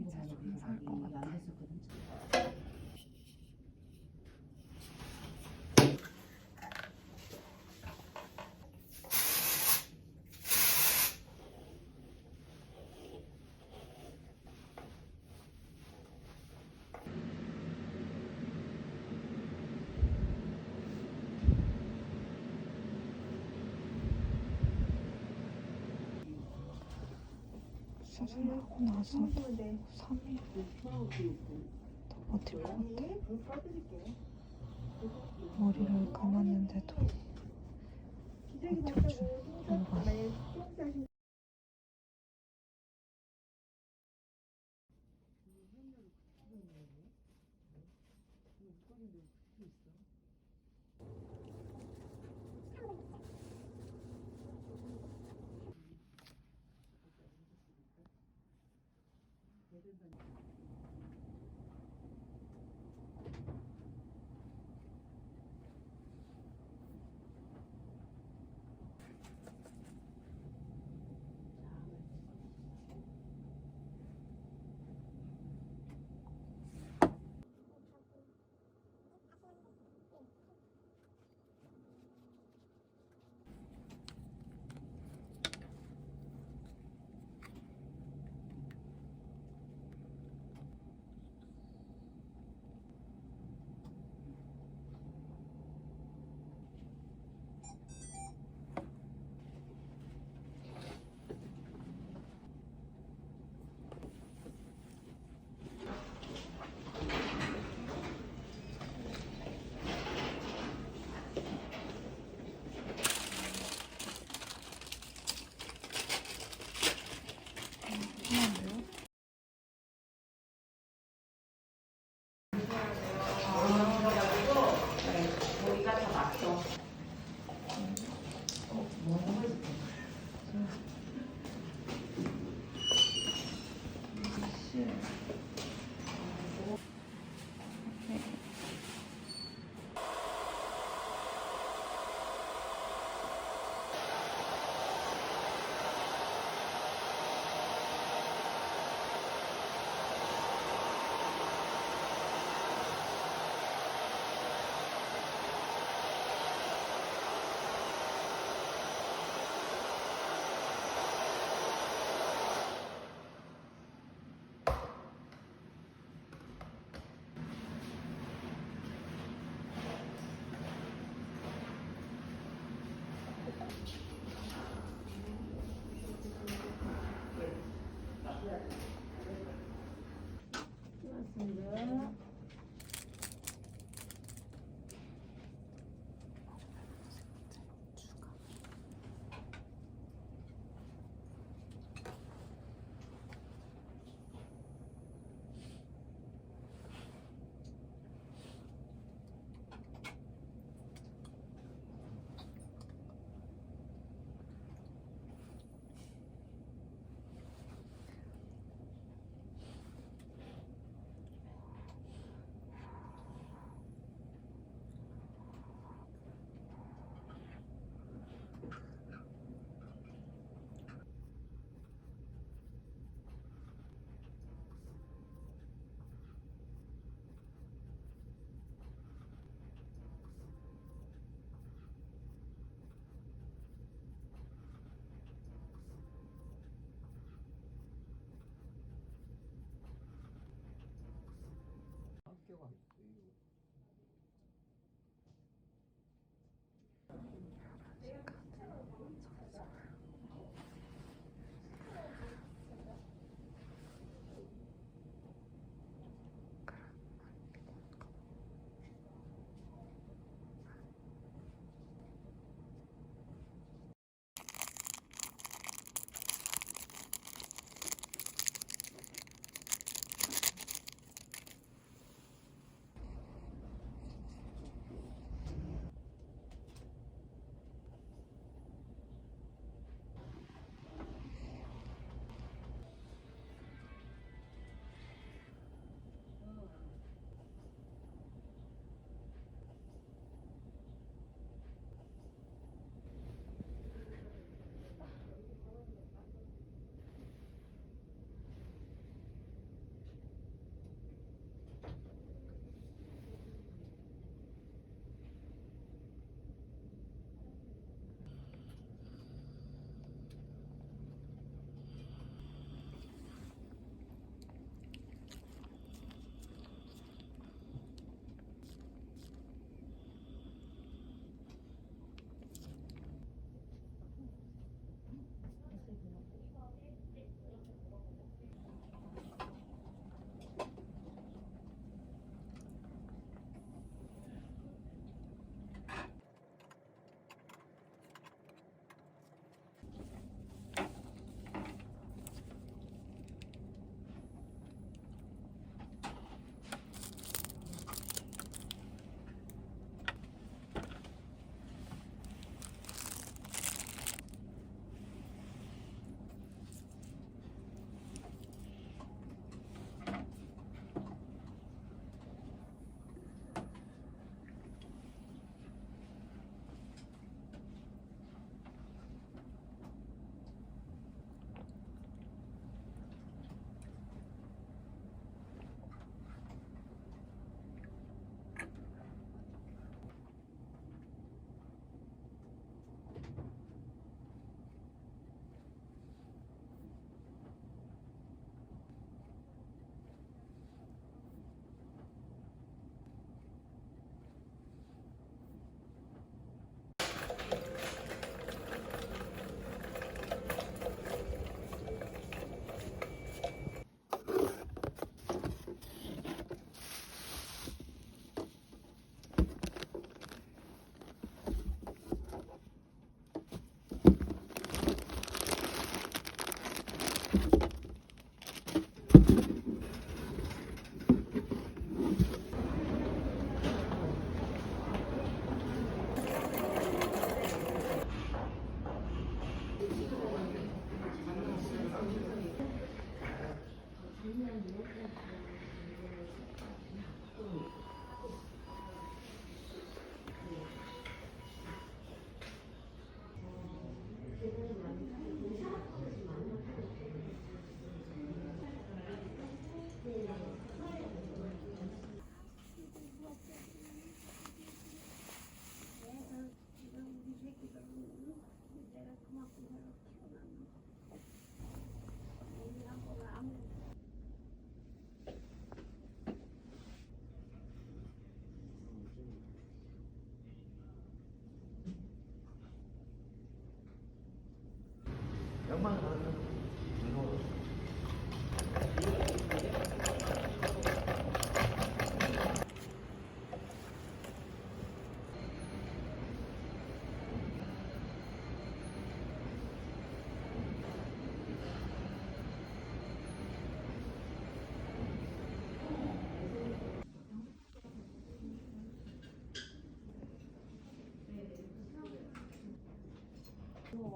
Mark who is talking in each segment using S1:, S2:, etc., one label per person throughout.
S1: 이제
S2: 봐도
S1: 좀 살것
S2: 이거
S1: 같아. 수술하고 나서도 3일 더 버틸 것 같아. 머리를 감았는데도 버텨준 이유가 심한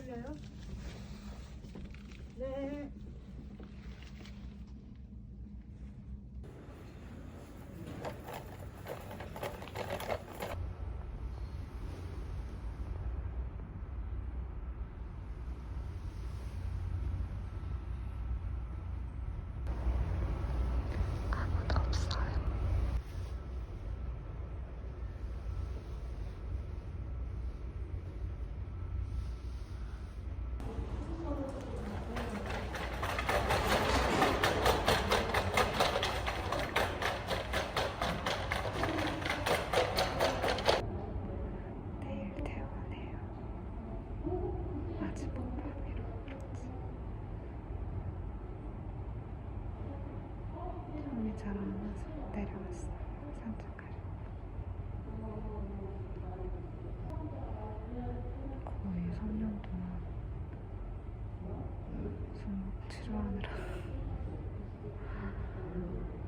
S2: 기다려요? 네.
S1: 아무도 없어요. 내일 퇴원해요. 마지막 밤이라 그렇지. 잠이 잘 안 와서 내려왔어요. 산책하려. 거의 3년 동안 손목 치료하느라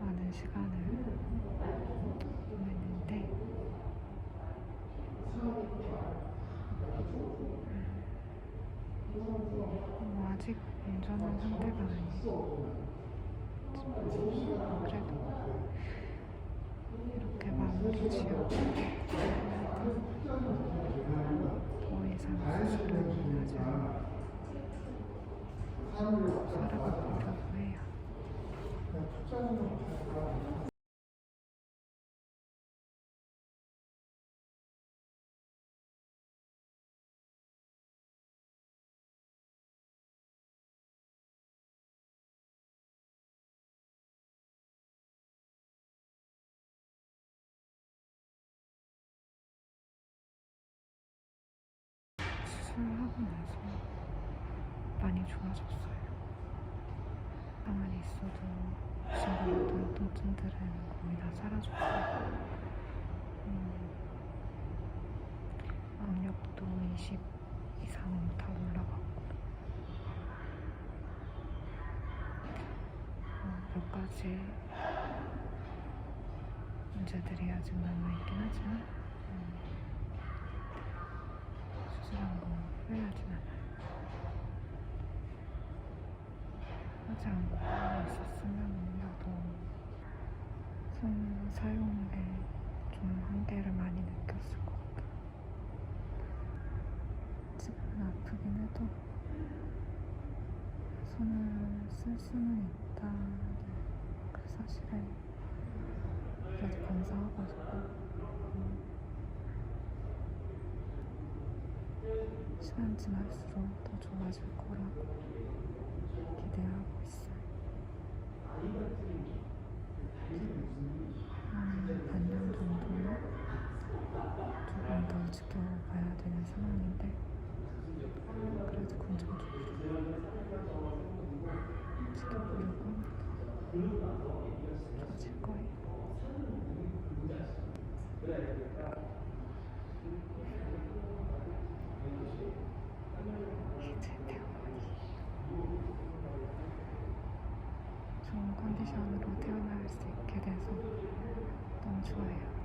S1: 많은 시간을 보냈는데 뭐 아직 온전한 상태가 아니고 그래도 이렇게 마무리 지어도 더 이상 수술은 하지 않고 살아가 보려고 해요. 수술 하고 나서 많이 좋아졌어요. 가만히 있어도 통증들은 거의 다 사라졌고 음, 압력도 20 이상 다 올라갔고 어, 몇 가지 문제들이 아직 남아있긴 하지만 음, 수술한 거 후회하진 않아요. 하지 않고 있었으면 오히려 더손 사용에 좀 한계를 많이 느꼈을 것 같아요. 지금은 아프긴 해도 손을 쓸 수는 있다. 그 사실에 그래도 감사하고 있고 음. 시간 지날수록 더 좋아질 거라고 기대하고 있어요. 한 반년 정도는 조금 더 지켜봐야 되는 상황인데 그래도 긍정적으로 지켜보려고 합니다. 좋아질 거예요. 이제 태어나니 좋은 컨디션으로 태어날 수 있게 돼서 너무 좋아요.